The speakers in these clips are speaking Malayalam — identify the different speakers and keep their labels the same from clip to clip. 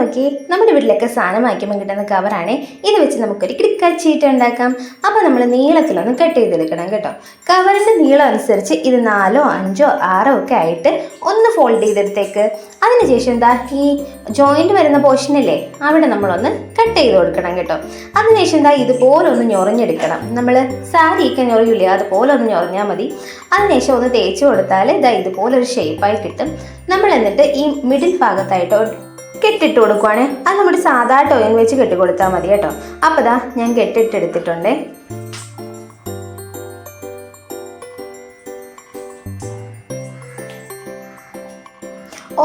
Speaker 1: നോക്കി നമ്മുടെ വീട്ടിലൊക്കെ സാധനം വാങ്ങിക്കുമ്പോൾ കിട്ടുന്ന കവറാണ് ഇത് വെച്ച് നമുക്കൊരു ക്രിക്കറ്റ് ഉണ്ടാക്കാം. അപ്പോൾ നമ്മൾ നീളത്തിലൊന്ന് കട്ട് ചെയ്തെടുക്കണം കേട്ടോ. കവറിന്റെ നീളം അനുസരിച്ച് ഇത് നാലോ അഞ്ചോ ആറോ ഒക്കെ ആയിട്ട് ഒന്ന് ഫോൾഡ് ചെയ്തെടുത്തേക്ക്. അതിനുശേഷം എന്താ ഈ ജോയിന്റ് വരുന്ന പോർഷനില്ലേ അവിടെ നമ്മളൊന്ന് കട്ട് ചെയ്ത് കൊടുക്കണം കേട്ടോ. അതിനുശേഷം എന്താ ഇതുപോലെ ഒന്ന് ഞൊറിഞ്ഞെടുക്കണം. നമ്മൾ സാരിയൊക്കെ ഞൊറിയില്ലേ അതുപോലെ ഒന്ന് ഞൊറിഞ്ഞാൽ മതി. അതിനുശേഷം ഒന്ന് തേച്ച് കൊടുത്താൽ ഇതാ ഇതുപോലെ ഒരു ഷേപ്പായി കിട്ടും. നമ്മൾ എന്നിട്ട് ഈ മിഡിൽ ഭാഗത്തായിട്ട് കെട്ടിട്ട് കൊടുക്കുവാണ്. അത് നമ്മുടെ സാധാ ടോയിൻ വെച്ച് കെട്ടി കൊടുത്താൽ മതി കേട്ടോ. അപ്പോൾ ദാ ഞാൻ കെട്ടിട്ടെടുത്തിട്ടുണ്ടേ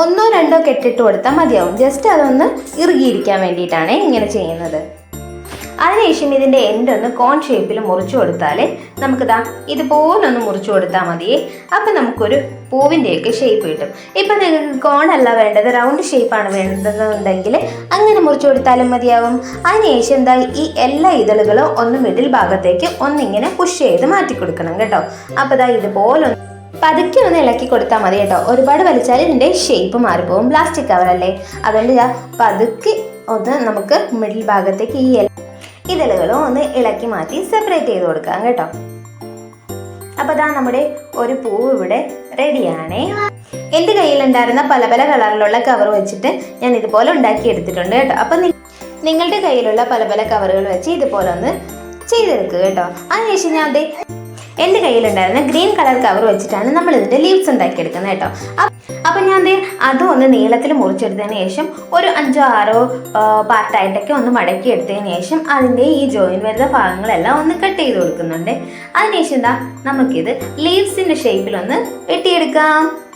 Speaker 1: ഒന്നോ രണ്ടോ കെട്ടിട്ട് കൊടുത്താൽ മതിയാവും. ജസ്റ്റ് അതൊന്ന് ഇറുകിയിരിക്കാൻ വേണ്ടിയിട്ടാണ് ഇങ്ങനെ ചെയ്യുന്നത്. അതിനുശേഷം ഇതിന്റെ ഒന്ന് കോൺ ഷേപ്പിൽ മുറിച്ചു കൊടുത്താൽ നമുക്കിതാ ഇതുപോലൊന്ന് മുറിച്ചു കൊടുത്താൽ മതിയേ. അപ്പം നമുക്കൊരു പൂവിന്റെയൊക്കെ ഷേപ്പ് കിട്ടും. ഇപ്പം നിങ്ങൾക്ക് കോൺ അല്ല വേണ്ടത് റൗണ്ട് ഷേപ്പാണ് വേണ്ടതെന്നുണ്ടെങ്കിൽ അങ്ങനെ മുറിച്ചു കൊടുത്താലും മതിയാവും. അതിനുശേഷം എന്താ ഈ എല്ലാ ഇതളുകളും ഒന്ന് മിഡിൽ ഭാഗത്തേക്ക് ഒന്നിങ്ങനെ പുഷ് ചെയ്ത് മാറ്റി കൊടുക്കണം കേട്ടോ. അപ്പോൾ ഇതാ ഇതുപോലൊന്ന് പതുക്കെ ഒന്ന് ഇളക്കി കൊടുത്താൽ മതി കേട്ടോ. ഒരുപാട് വലിച്ചാൽ ഇതിന്റെ ഷേപ്പ് മാറിപ്പോകും പ്ലാസ്റ്റിക് കവറല്ലേ അതുകൊണ്ട് പതുക്കെ ഒന്ന് നമുക്ക് മിഡിൽ ഭാഗത്തേക്ക് ഈ ഇതളുകളും ഒന്ന് ഇളക്കി മാറ്റി സെപ്പറേറ്റ് ചെയ്ത് കൊടുക്കാം കേട്ടോ. അപ്പോൾ അതാ നമ്മുടെ ഒരു പൂവ് ഇവിടെ റെഡിയാണേ എന്റെ കയ്യിലുണ്ടായിരുന്ന പല പല കളറിലുള്ള കവർ വെച്ചിട്ട് ഞാൻ ഇതുപോലെ ഉണ്ടാക്കി എടുത്തിട്ടുണ്ട് കേട്ടോ. അപ്പം നിങ്ങളുടെ കയ്യിലുള്ള പല പല കവറുകൾ വെച്ച് ഇതുപോലെ ഒന്ന് ചെയ്തെടുക്കുക കേട്ടോ. അതിനുശേഷം ഞാൻ ദേ എന്റെ കയ്യിലുണ്ടായിരുന്ന ഗ്രീൻ കളർ കവർ വെച്ചിട്ടാണ് നമ്മൾ ഇതിന്റെ ലീവ്സ് ഉണ്ടാക്കിയെടുക്കുന്നത് കേട്ടോ. അപ്പ- ഞാൻ ദേ അതും ഒന്ന് നീളത്തിൽ മുറിച്ചെടുത്തതിന് ശേഷം ഒരു അഞ്ചോ ആറോ പാർട്ടായിട്ടൊക്കെ ഒന്ന് മടക്കി എടുത്തതിന് ശേഷം അതിന്റെ ഈ ജോയിൻ വരുന്ന ഭാഗങ്ങളെല്ലാം ഒന്ന് കട്ട് ചെയ്ത് കൊടുക്കുന്നുണ്ട്. അതിനുശേഷം എന്താ നമുക്കിത് ലീവ്സിന്റെ ഷേപ്പിലൊന്ന് വെട്ടിയെടുക്കാം.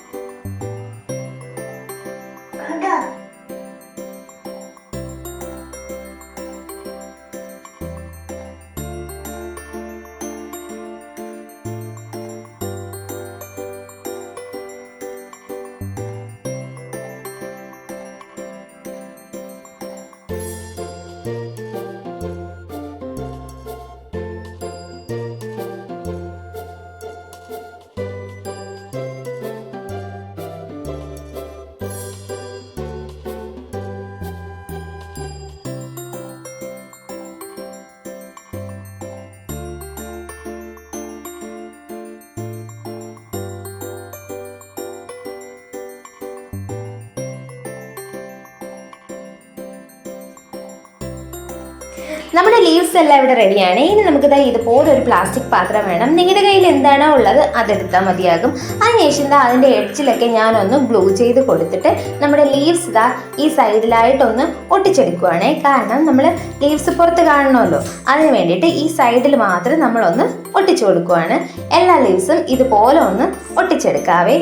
Speaker 1: നമ്മുടെ ലീവ്സ് എല്ലാം ഇവിടെ റെഡിയാണ് ഇനി നമുക്ക് ദാ ഇതുപോലെ ഒരു പ്ലാസ്റ്റിക് പാത്രം വേണം. നിങ്ങളുടെ കയ്യിൽ എന്താണോ ഉള്ളത് അതെടുത്താൽ മതിയാകും. അതിനുശേഷം ഇതാ അതിന്റെ എഡ്ജിലൊക്കെ ഞാനൊന്ന് ഗ്ലൂ ചെയ്ത് കൊടുത്തിട്ട് നമ്മുടെ ലീവ്സ് ഇതാ ഈ സൈഡിലായിട്ടൊന്ന് ഒട്ടിച്ചെടുക്കുവാണേ. കാരണം നമ്മൾ ലീവ്സ് പുറത്ത് കാണണമല്ലോ. അതിന് വേണ്ടിയിട്ട് ഈ സൈഡിൽ മാത്രം നമ്മളൊന്ന് ഒട്ടിച്ചു കൊടുക്കുവാണ്. എല്ലാ ലീവ്സും ഇതുപോലെ ഒന്ന് ഒട്ടിച്ചെടുക്കാവേ.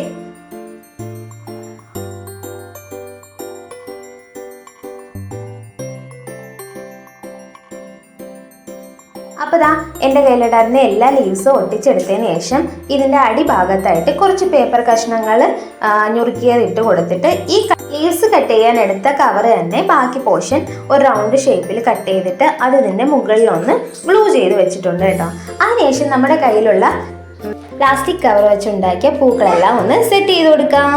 Speaker 1: അപ്പോൾ ദാ എന്റെ കയ്യിലിടാറിന് എല്ലാ ലീവ്സും ഒട്ടിച്ചെടുത്തതിന് ശേഷം ഇതിന്റെ അടിഭാഗത്തായിട്ട് കുറച്ച് പേപ്പർ കഷ്ണങ്ങൾ ഞുറുക്കിയത് ഇട്ട് കൊടുത്തിട്ട് ഈ ലീവ്സ് കട്ട് ചെയ്യാൻ എടുത്ത കവർ തന്നെ ബാക്കി പോർഷൻ ഒരു റൗണ്ട് ഷേപ്പിൽ കട്ട് ചെയ്തിട്ട് അത് ഇതിന്റെ മുകളിലൊന്ന് ഗ്ലൂ ചെയ്ത് വെച്ചിട്ടുണ്ട് കേട്ടോ. അതിനുശേഷം നമ്മുടെ കയ്യിലുള്ള പ്ലാസ്റ്റിക് കവർ വെച്ചുണ്ടാക്കിയ പൂക്കളെല്ലാം ഒന്ന് സെറ്റ് ചെയ്ത് കൊടുക്കാം.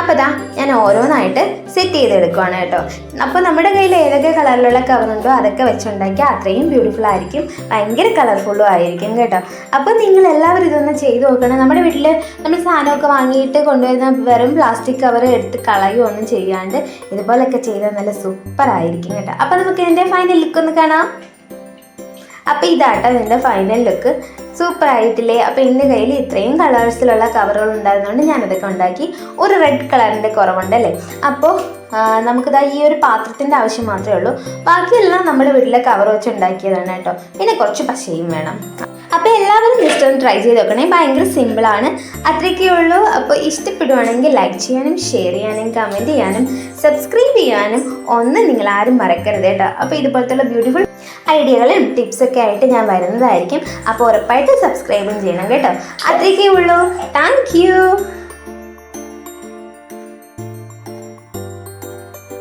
Speaker 1: അപ്പോൾ ദാ ഞാൻ ഓരോന്നായിട്ട് സെറ്റ് ചെയ്തെടുക്കുവാണ് കേട്ടോ. അപ്പോൾ നമ്മുടെ കയ്യിൽ ഏതൊക്കെ കളറിലുള്ള കവറുണ്ടോ അതൊക്കെ വെച്ചുണ്ടാക്കിയാൽ അത്രയും ബ്യൂട്ടിഫുൾ ആയിരിക്കും. ഭയങ്കര കളർഫുള്ളും ആയിരിക്കും കേട്ടോ. അപ്പോൾ നിങ്ങൾ എല്ലാവരും ഇതൊന്ന് ചെയ്ത് നോക്കണം. നമ്മുടെ വീട്ടിൽ നമ്മൾ സാധനമൊക്കെ വാങ്ങിയിട്ട് കൊണ്ടുവരുന്ന വെറും പ്ലാസ്റ്റിക് കവർ എടുത്ത് കളയുകയോ ഒന്നും ചെയ്യാണ്ട് ഇതുപോലൊക്കെ ചെയ്താൽ നല്ല സൂപ്പർ ആയിരിക്കും കേട്ടോ. അപ്പോൾ നമുക്ക് ഇതിന്റെ ഫൈനൽ ലുക്ക് ഒന്ന് കാണാം. അപ്പോൾ ഇതാട്ടോ ഇതിന്റെ ഫൈനൽ ലുക്ക് സൂപ്പർ ആയിട്ടില്ലേ? അപ്പോൾ എന്റെ കയ്യിൽ ഇത്രയും കളേഴ്സിലുള്ള കവറുകൾ ഉണ്ടായിരുന്നുകൊണ്ട് ഞാനതൊക്കെ ഉണ്ടാക്കി. ഒരു റെഡ് കളറിന്റെ കുറവുണ്ടല്ലേ അപ്പോൾ നമുക്കിതാ ഈ ഒരു പാത്രത്തിന്റെ ആവശ്യം മാത്രമേ ഉള്ളൂ. ബാക്കിയെല്ലാം നമ്മുടെ വീട്ടിലെ കവർ വെച്ച് ഉണ്ടാക്കിയതാണ് കേട്ടോ. പിന്നെ കുറച്ച് പശയും വേണം. അപ്പോൾ എല്ലാവരും ജസ്റ്റ് ഒന്ന് ട്രൈ ചെയ്ത് നോക്കണേ. ഭയങ്കര സിമ്പിളാണ് അത്രയൊക്കെ ഉള്ളൂ. അപ്പോൾ ഇഷ്ടപ്പെടുവാണെങ്കിൽ ലൈക്ക് ചെയ്യാനും ഷെയർ ചെയ്യാനും കമന്റ് ചെയ്യാനും സബ്സ്ക്രൈബ് ചെയ്യാനും ഒന്നും നിങ്ങൾ ആരും മറക്കരുത് കേട്ടോ. അപ്പോൾ ഇതുപോലത്തെ ബ്യൂട്ടിഫുൾ ഐഡിയകളും ടിപ്സൊക്കെ ആയിട്ട് ഞാൻ വരുന്നതായിരിക്കും. അപ്പോൾ ഉറപ്പായിട്ട് സബ്സ്ക്രൈബും ചെയ്യണം കേട്ടോ. അത്രയൊക്കെ ഉള്ളൂ. Thank you